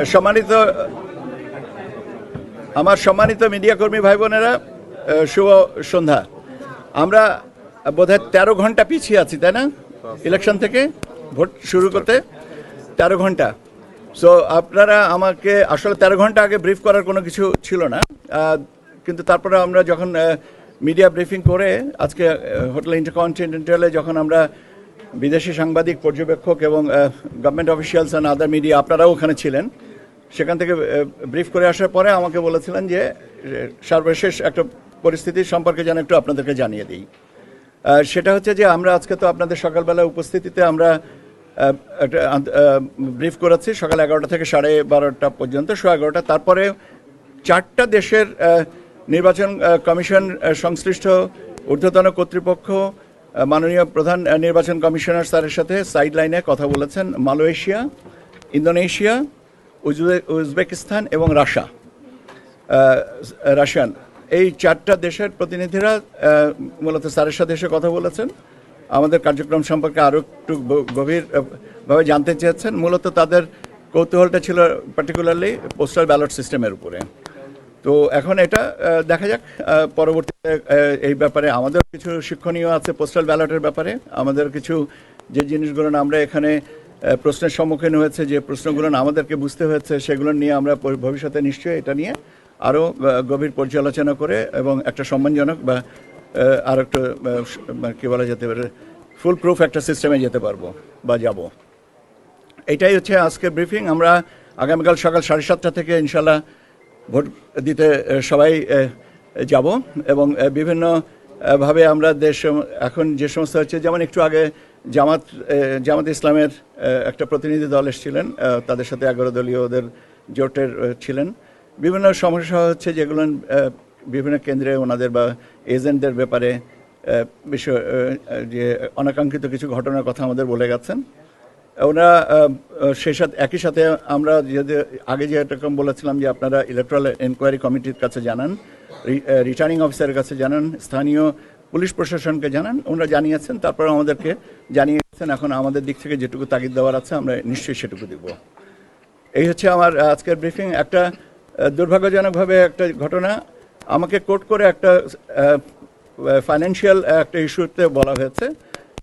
সম্মানিত, আমার সম্মানিত মিডিয়া কর্মী ভাই বোনেরা শুভ সন্ধ্যা। আমরা বোধহয় তেরো ঘণ্টা পিছিয়ে আছি, তাই না? ইলেকশন থেকে ভোট শুরু করতে তেরো ঘণ্টা। সো আপনারা আমাকে আসলে তেরো ঘণ্টা আগে ব্রিফ করার কোনো কিছু ছিল না। কিন্তু তারপরে আমরা যখন মিডিয়া ব্রিফিং করে আজকে হোটেল ইন্টারকন্টিনেন্টালে যখন আমরা বিদেশি সাংবাদিক, পর্যবেক্ষক এবং government officials and other media আপনারাও ওখানে ছিলেন। সেখান থেকে ব্রিফ করে আসার পরে আমাকে বলেছিলেন যে সর্বশেষ একটা পরিস্থিতি সম্পর্কে যেন একটু আপনাদেরকে জানিয়ে দিই। সেটা হচ্ছে যে, আমরা আজকে তো আপনাদের সকালবেলা উপস্থিতিতে আমরা একটা ব্রিফ করেছি, সকাল এগারোটা থেকে সাড়ে বারোটা পর্যন্ত শো এগারোটা। তারপরে চারটা দেশের নির্বাচন কমিশন সংশ্লিষ্ট ঊর্ধ্বতন কর্তৃপক্ষ মাননীয় প্রধান নির্বাচন কমিশনার স্যারের সাথে সাইড লাইনে কথা বলেছেন, মালয়েশিয়া, ইন্দোনেশিয়া উজবেকিস্তান এবং আহ, রাশিয়ান। এই চারটা দেশের প্রতিনিধিরা মূলত স্যারের সাথে এসে কথা বলেছেন। আমাদের কার্যক্রম সম্পর্কে আরও একটু গ- গভীর ভাবে জানতে চেয়েছেন। মূলত তাদের কৌতূহলটা ছিল পার্টিকুলারলি পোস্টাল ব্যালট সিস্টেমের উপরে। তো এখন এটা দেখা যাক পরবর্তীতে এই ব্যাপারে আমাদের কিছু শিক্ষণীয় আছে পোস্টাল ব্যালটের ব্যাপারে। আমাদের কিছু যে জিনিসগুলো আমরা এখানে প্রশ্নের সম্মুখীন হয়েছে, যে প্রশ্নগুলো আমাদেরকে বুঝতে হয়েছে, সেগুলো নিয়ে আমরা ভবিষ্যতে নিশ্চয়ই এটা নিয়ে আরও গভীর পর্যালোচনা করে এবং একটা সম্মানজনক বা আর একটা কি বলা যেতে পারে ফুল প্রুফ একটা সিস্টেমে যেতে পারব বা যাব। এটাই হচ্ছে আজকের ব্রিফিং আমরা আগামীকাল সকাল সাড়ে সাতটা থেকে ইনশাল্লাহ ভোট দিতে সবাই যাব এবং বিভিন্ন ভাবে আমরা দেশ, এখন যে সমস্ত হচ্ছে, যেমন একটু আগে জামাত জামাত ইসলামের একটা প্রতিনিধি দল এসেছিলেন তাদের সাথে এগারো দলীয় ওদের জোটের ছিলেন। বিভিন্ন সমস্যা হচ্ছে যেগুলো বিভিন্ন কেন্দ্রে ওনাদের বা এজেন্টদের ব্যাপারে বিষয় যে অনাকাঙ্ক্ষিত কিছু ঘটনার কথা আমাদের বলে গেছেন। ওনারা সেই সাথে, একই সাথে আমরা যদি আগে যে এরকম বলেছিলাম যে আপনারা ইলেকট্রাল এনকোয়ারি কমিটির কাছে জানান রিটার্নিং অফিসারের কাছে জানান, স্থানীয় পুলিশ প্রশাসনকে জানান, ওনারা জানিয়েছেন তারপর আমাদেরকে জানিয়েছেন, এখন আমাদের দিক থেকে যেটুকু তাগিদ দেওয়ার আছে, আমরা নিশ্চয়ই সেটুকু দিব। এই হচ্ছে আমার আজকের ব্রিফিং একটা দুর্ভাগ্যজনকভাবে একটা ঘটনা, আমাকে কোর্ট করে একটা ফাইন্যান্সিয়াল একটা ইস্যুতে বলা হয়েছে।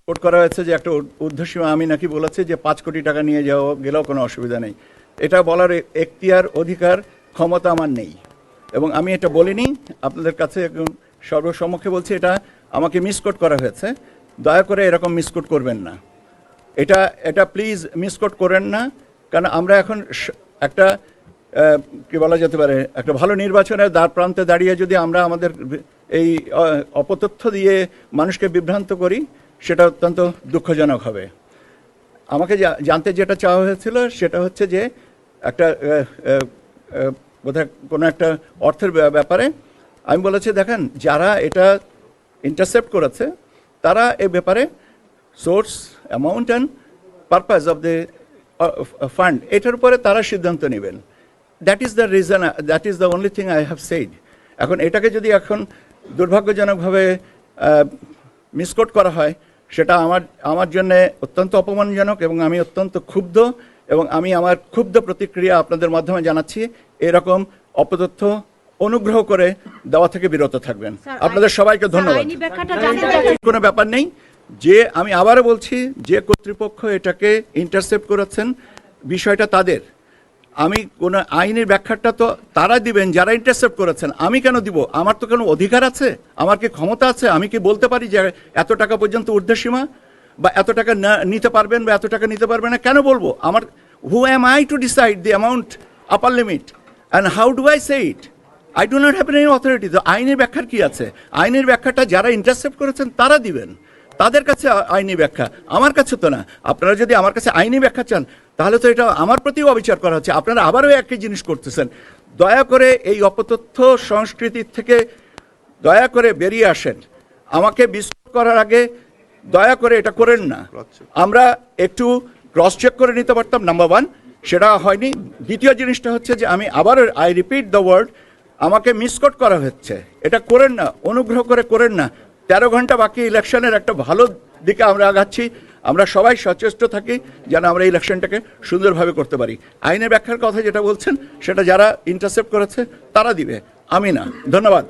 কোর্ট করা হয়েছে যে একটা ঊর- ঊর্ধ্বসীমা আমি নাকি বলেছি যে পাঁচ কোটি টাকা নিয়ে যাওয়া গেলেও কোনো অসুবিধা নেই। এটা বলার এখতিয়ার অধিকার, ক্ষমতা আমার নেই। এবং আমি এটা বলিনি, আপনাদের কাছে একদম সর্বসম্মুখে বলছি এটা আমাকে মিসকোট করা হয়েছে। দয়া করে এরকম মিসকোট করবেন না। এটা এটা প্লিজ মিসকোট করেন না, কারণ আমরা এখন একটা কি বলা যেতে পারে, একটা ভালো নির্বাচনের দ্বার প্রান্তে দাঁড়িয়ে যদি আমরা আমাদের এই অপতথ্য দিয়ে মানুষকে বিভ্রান্ত করি, সেটা অত্যন্ত দুঃখজনক হবে। আমাকে জানতে যেটা চাওয়া হয়েছিল, সেটা হচ্ছে যে একটা বোধহয় কোনো একটা অর্থের ব্যাপারে আমি বলেছি, দেখেন, যারা এটা ইন্টারসেপ্ট করেছে, তারা এ ব্যাপারে source amount and purpose of the fund এটার উপরে তারা সিদ্ধান্ত নেবেন। That is the reason that is the only thing I have said এখন এটাকে যদি এখন দুর্ভাগ্যজনকভাবে মিসকোট করা হয়, সেটা আমার আমার জন্যে অত্যন্ত অপমানজনক এবং আমি অত্যন্ত ক্ষুব্ধ এবং আমি আমার ক্ষুব্ধ প্রতিক্রিয়া আপনাদের মাধ্যমে জানাচ্ছি। এরকম অপতথ্য অনুগ্রহ করে দেওয়া থেকে বিরত থাকবেন। আপনাদের সবাইকে ধন্যবাদ। কোনো ব্যাপার নেই। যে আমি আবারও বলছি যে কর্তৃপক্ষ এটাকে ইন্টারসেপ্ট করেছেন বিষয়টা তাদের। আমি কোনো আইনের ব্যাখ্যাটা তো তারা দিবেন যারা ইন্টারসেপ্ট করেছেন আমি কেন দিব? আমার তো কোনো অধিকার আছে? আমার কি ক্ষমতা আছে? আমি কি বলতে পারি যে এত টাকা পর্যন্ত ঊর্ধ্বসীমা বা এত টাকা না- নিতে পারবেন বা এত টাকা নিতে পারবেন না? কেন বলব? আমার who am I to decide the amount upper limit and how do I say it I do not have any authority তো আইনের ব্যাখ্যার কি আছে? আইনের ব্যাখ্যাটা যারা ইন্টারসেপ্ট করেছেন, তারা দিবেন। তাদের কাছে আইনি ব্যাখ্যা। আমার কাছে তো না। আপনারা যদি আমার কাছে আইনি ব্যাখ্যা চান, তাহলে তো এটা আমার প্রতিও অবিচার করা হচ্ছে। আপনারা আবারও একই জিনিস করতেছেন। দয়া করে এই অপতথ্য সংস্কৃতির থেকে দয়া করে বেরিয়ে আসেন। আমাকে বিশ্বাস করার আগে দয়া করে এটা করেন না। আমরা একটু ক্রস চেক করে নিতে পারতাম নাম্বার ওয়ান সেটা হয়নি। দ্বিতীয় জিনিসটা হচ্ছে যে আমি আবার আই রিপিট দ্য ওয়ার্ড আমাকে মিসকট করা হচ্ছে। এটা করেন না, অনুগ্রহ করে করেন না। তেরো ঘণ্টা বাকি ইলেকশনের একটা ভালো দিকে আমরা আগাচ্ছি। আমরা সবাই সচেষ্ট থাকি যেন আমরা ইলেকশনটাকে সুন্দরভাবে করতে পারি। আইনের ব্যাখ্যার কথা যেটা বলছেন, সেটা যারা ইন্টারসেপ্ট করেছে, তারা দিবে। আমি না। ধন্যবাদ।